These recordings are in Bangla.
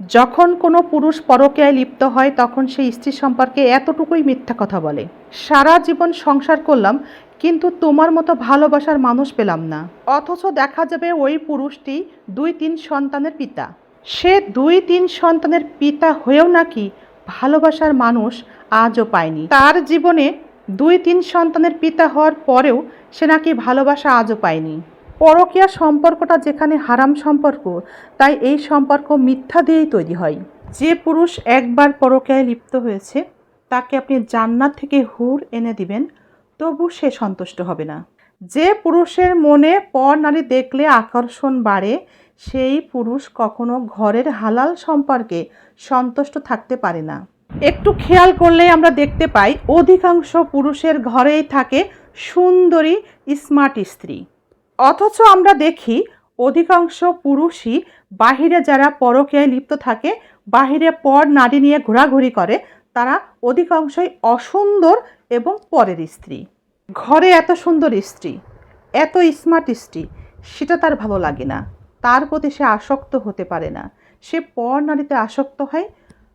যখন কোনো পুরুষ পরকীয়ায় লিপ্ত হয়, তখন সেই স্ত্রী সম্পর্কে এতটুকুই মিথ্যা কথা বলে। সারা জীবন সংসার করলাম, কিন্তু তোমার মতো ভালোবাসার মানুষ পেলাম না। অথচ দেখা যাবে ওই পুরুষটি দুই তিন সন্তানের পিতা। সে দুই তিন সন্তানের পিতা হয়েও নাকি ভালোবাসার মানুষ আজও পায়নি। তার জীবনে দুই তিন সন্তানের পিতা হওয়ার পরেও সে নাকি ভালোবাসা আজও পায়নি। পরকীয়া সম্পর্কটা যেখানে হারাম সম্পর্ক, তাই এই সম্পর্ক মিথ্যা দিয়েই তৈরি হয়। যে পুরুষ একবার পরকীয়ায় লিপ্ত হয়েছে, তাকে আপনি জান্নাত থেকে হুর এনে দিবেন, তবু সে সন্তুষ্ট হবে না। যে পুরুষের মনে পর নারী দেখলে আকর্ষণ বাড়ে, সেই পুরুষ কখনো ঘরের হালাল সম্পর্কে সন্তুষ্ট থাকতে পারে না। একটু খেয়াল করলেই আমরা দেখতে পাই, অধিকাংশ পুরুষের ঘরেই থাকে সুন্দরী, স্মার্ট স্ত্রী। অথচ আমরা দেখি অধিকাংশ পুরুষই বাহিরে যারা পরকীয়ায় লিপ্ত থাকে, বাহিরে পর নারী নিয়ে ঘোরাঘুরি করে, তারা অধিকাংশই অসুন্দর এবং পরের স্ত্রী। ঘরে এত সুন্দর স্ত্রী, এত স্মার্ট স্ত্রী, সেটা তার ভালো লাগে না। তার প্রতি সে আসক্ত হতে পারে না। সে পর নারীতে আসক্ত হয়,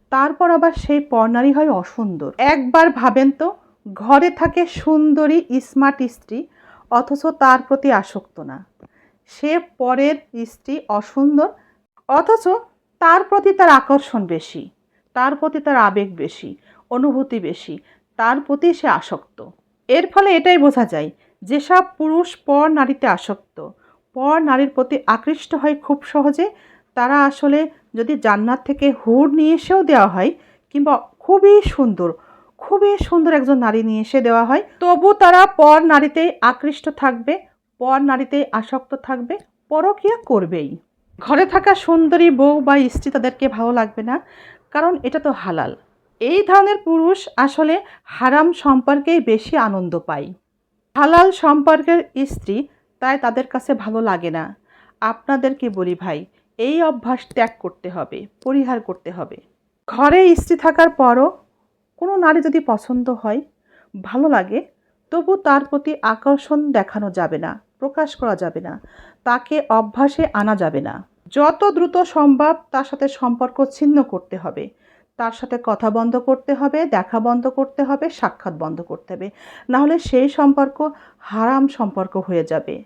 তারপর আবার সেই পর নারী হয় অসুন্দর। একবার ভাবেন তো, ঘরে থাকে সুন্দরী, স্মার্ট স্ত্রী অথচ তার প্রতি আসক্ত না। সে পরের স্ত্রী অসুন্দর, অথচ তার প্রতি তার আকর্ষণ বেশি, তার প্রতি তার আবেগ বেশি, অনুভূতি বেশি, তার প্রতি সে আসক্ত। এর ফলে এটাই বোঝা যায় যেসব পুরুষ পর নারীতে আসক্ত, পর নারীর প্রতি আকৃষ্ট হয় খুব সহজে। তারা আসলে যদি জান্নাত থেকে হুড় নিয়ে এসেও দেওয়া হয় কিংবা খুবই সুন্দর খুবই সুন্দর একজন নারী নিয়ে এসে দেওয়া হয়। তবু তারা পর নারীতেই আকৃষ্ট থাকবে, পর নারীতেই আসক্ত থাকবে, পরকিয়া করবেই। ঘরে থাকা সুন্দরী বউ বা স্ত্রী তাদেরকে ভালো লাগবে না, কারণ এটা তো হালাল। এই ধরনের পুরুষ আসলে হারাম সম্পর্কেই বেশি আনন্দ পায়। হালাল সম্পর্কের স্ত্রী তাই তাদের কাছে ভালো লাগে না। আপনাদেরকে বলি ভাই, এই অভ্যাস ত্যাগ করতে হবে, পরিহার করতে হবে। ঘরে স্ত্রী থাকার পরও কোনো নারী যদি পছন্দ হয়, ভালো লাগে, তবু তার প্রতি আকর্ষণ দেখানো যাবে না, প্রকাশ করা যাবে না, তাকে অভ্যাসে আনা যাবে না। যত দ্রুত সম্ভব তার সাথে সম্পর্ক ছিন্ন করতে হবে। তার সাথে কথা বন্ধ করতে হবে, দেখা বন্ধ করতে হবে, সাক্ষাৎ বন্ধ করতে হবে। নাহলে সেই সম্পর্ক হারাম সম্পর্ক হয়ে যাবে।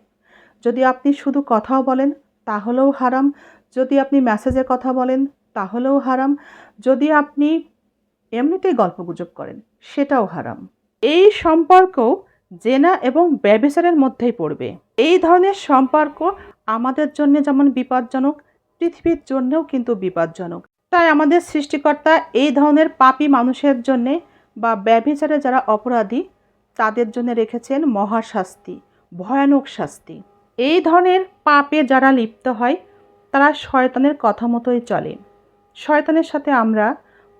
যদি আপনি শুধু কথাও বলেন, তাহলেও হারাম। যদি আপনি মেসেজে কথা বলেন, তাহলেও হারাম। যদি আপনি এমনিতেই গল্পগুজব করেন, সেটাও হারাম। এই সম্পর্ক জেনা এবং ব্যবিচারের মধ্যেই পড়বে। এই ধরনের সম্পর্ক আমাদের জন্য যেমন বিপজ্জনক, পৃথিবীর জন্যও কিন্তু বিপজ্জনক। তাই আমাদের সৃষ্টিকর্তা এই ধরনের পাপী মানুষের জন্যে বা ব্যভিচারে যারা অপরাধী, তাদের জন্য রেখেছেন মহাশাস্তি, ভয়ানক শাস্তি। এই ধরনের পাপে যারা লিপ্ত হয়, তারা শয়তানের কথা মতোই চলে। শয়তানের সাথে আমরা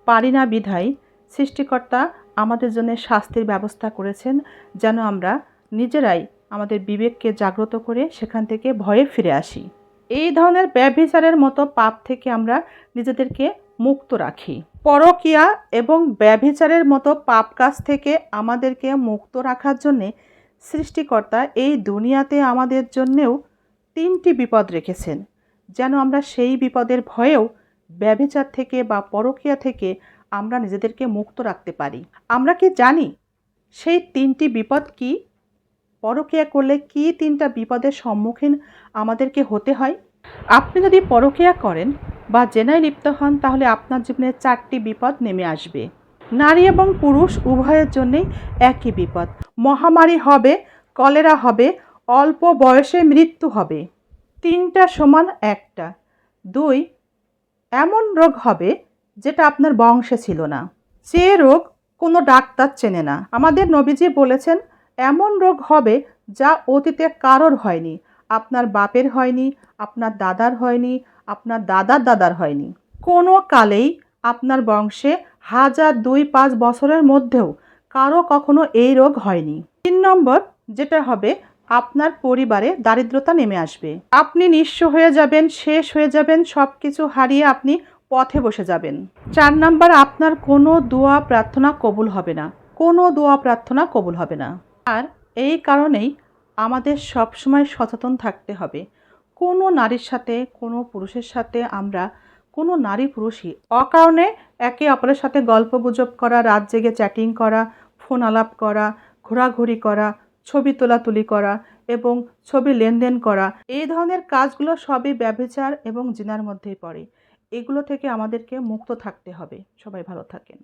পারি না বিধায় সৃষ্টিকর্তা আমাদের জন্য শাস্তির ব্যবস্থা করেছেন, যেন আমরা নিজেরাই আমাদের বিবেককে জাগ্রত করে সেখান থেকে ভয়ে ফিরে আসি। এই ধরনের ব্যভিচারের মতো পাপ থেকে আমরা নিজেদেরকে মুক্ত রাখি। পরকিয়া এবং ব্যভিচারের মতো পাপ কাজ থেকে আমাদেরকে মুক্ত রাখার জন্যে সৃষ্টিকর্তা এই দুনিয়াতে আমাদের জন্যেও তিনটি বিপদ রেখেছেন, যেন আমরা সেই বিপদের ভয়েও ব্যভিচার থেকে বা পরকিয়া থেকে আমরা নিজেদেরকে মুক্ত রাখতে পারি। আমরা কি জানি সেই তিনটি বিপদ কি? পরকিয়া করলে কি তিনটা বিপদের সম্মুখীন আমাদেরকে হতে হয়? আপনি যদি পরকিয়া করেন বা জেনায় লিপ্ত হন, তাহলে আপনার জীবনে চারটি বিপদ নেমে আসবে। নারী এবং পুরুষ উভয়ের জন্যেই একই বিপদ। মহামারী হবে, কলেরা হবে, অল্প বয়সে মৃত্যু হবে। তিনটা সমান একটা। দুই এমন রোগ হবে যেটা আপনার বংশে ছিল না। সে রোগ কোনো ডাক্তার চেনে না। আমাদের নবীজি বলেছেন, এমন রোগ হবে যা অতীতে কারোর হয়নি, আপনার বাপের হয়নি, আপনার দাদার হয়নি, আপনার দাদার দাদার হয়নি। কোনো কালেই আপনার বংশে হাজার দুই পাঁচ বছরের মধ্যেও কারও কখনো এই রোগ হয়নি। তিন নম্বর যেটা হবে আপনার পরিবারে দারিদ্রতা নেমে আসবে। আপনি নিঃস্ব হয়ে যাবেন, শেষ হয়ে যাবেন সব কিছু হারিয়ে আপনি পথে বসে যাবেন। চার নাম্বার, আপনার কোনো দোয়া প্রার্থনা কবুল হবে না। কোনো দোয়া প্রার্থনা কবুল হবে না। আর এই কারণেই আমাদের সবসময় সচেতন থাকতে হবে। কোনো নারীর সাথে, কোনো পুরুষের সাথে আমরা, কোনো নারী পুরুষই অকারণে একে অপরের সাথে গল্প গুজব করা, রাত জেগে চ্যাটিং করা ফোন আলাপ করা, ঘোরাঘুরি করা ছবি তোলাতুলি করা এবং ছবি লেনদেন করা, এই ধরনের কাজগুলো সবই ব্যবচার এবং জিনার মধ্যেই পড়ে। এগুলো থেকে আমাদেরকে মুক্ত থাকতে হবে। সবাই ভালো থাকেন।